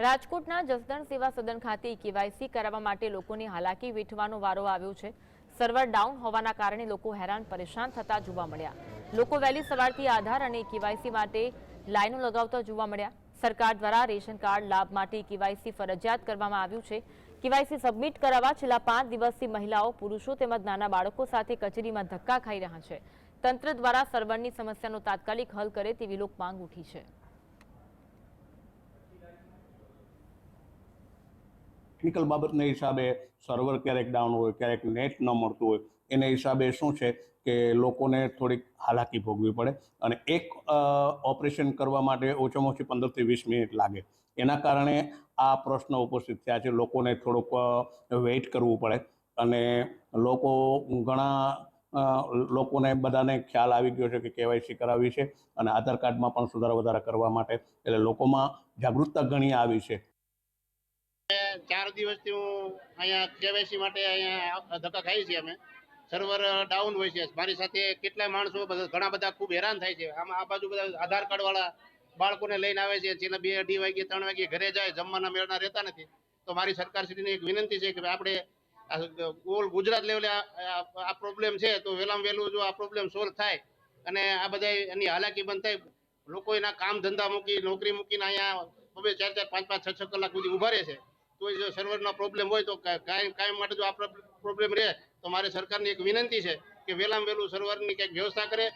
રાજકોટના જસદણ સેવા સદન ખાતે કેવાયસી કરાવવા માટે લોકોની હાલાકી વેઠવાનો વારો આવ્યો છે. સર્વર ડાઉન હોવાના કારણે લોકો હેરાન પરેશાન થતા જોવા મળ્યા. લોકો વહેલી સવારથી આધાર અને કેવાયસી માટે લાઈનો લગાવતા જોવા મળ્યા. સરકાર દ્વારા રેશન કાર્ડ લાભ માટે કેવાયસી ફરજિયાત કરવામાં આવ્યું છે. કેવાયસી સબમિટ કરાવવા છેલ્લા પાંચ દિવસથી મહિલાઓ, પુરુષો તેમજ નાના બાળકો સાથે કચેરીમાં ધક્કા ખાઈ રહ્યા છે. તંત્ર દ્વારા સર્વરની સમસ્યાનો તાત્કાલિક હલ કરે તેવી લોક માંગ ઉઠી છે. ટેકનિકલ બાબતના હિસાબે સર્વર ક્યારેક ડાઉન હોય, ક્યારેક નેટ ન મળતું હોય, એને હિસાબે શું છે કે લોકોને થોડીક હાલાકી ભોગવી પડે અને એક ઓપરેશન કરવા માટે ઓછામાં ઓછી પંદરથી વીસ મિનિટ લાગે. એના કારણે આ પ્રશ્ન ઉપસ્થિત થયા છે, લોકોને થોડુંક વેઇટ કરવું પડે અને લોકો ઘણા લોકોને બધાને ખ્યાલ આવી ગયો છે કે કેવાયસી કરાવી છે અને આધાર કાર્ડમાં પણ સુધારા વધારા કરવા માટે. એટલે લોકોમાં જાગૃતતા ઘણી આવી છે. ચાર દિવસથી હું અહીંયા કેવાયસી માટે અહીંયા ધક્કા ખાઈ છીએ અમે. સર્વર ડાઉન હોય છે. મારી સાથે કેટલાય માણસો ઘણા બધા ખૂબ હેરાન થાય છે. આમાં આ બાજુ બધા આધાર કાર્ડ વાળા બાળકોને લઈને આવે છે. જેને બે અઢી વાગે ત્રણ વાગે ઘરે જાય, જમવાના, મેળના રહેતા નથી. તો મારી સરકાર સરકારશ્રીની એક વિનંતી છે કે આપણે ઓલ ગુજરાત લેવલે આ પ્રોબ્લેમ છે. તો વહેલામાં વહેલું જો આ પ્રોબ્લેમ સોલ્વ થાય અને આ બધા એની હાલાકી બંધ થાય લોકો એના કામ ધંધા મૂકી, નોકરી મૂકીને અહીંયા બબે ચાર ચાર, પાંચ પાંચ, છ છ કલાક સુધી ઊભા રહે છે. કોઈ જો સર્વરનો પ્રોબ્લેમ હોય તો કાયમ કાયમ માટે જો આ પ્રોબ્લેમ રહે, તો મારે સરકારની એક વિનંતી છે કે વહેલામાં વહેલું સર્વરની કંઈક વ્યવસ્થા કરે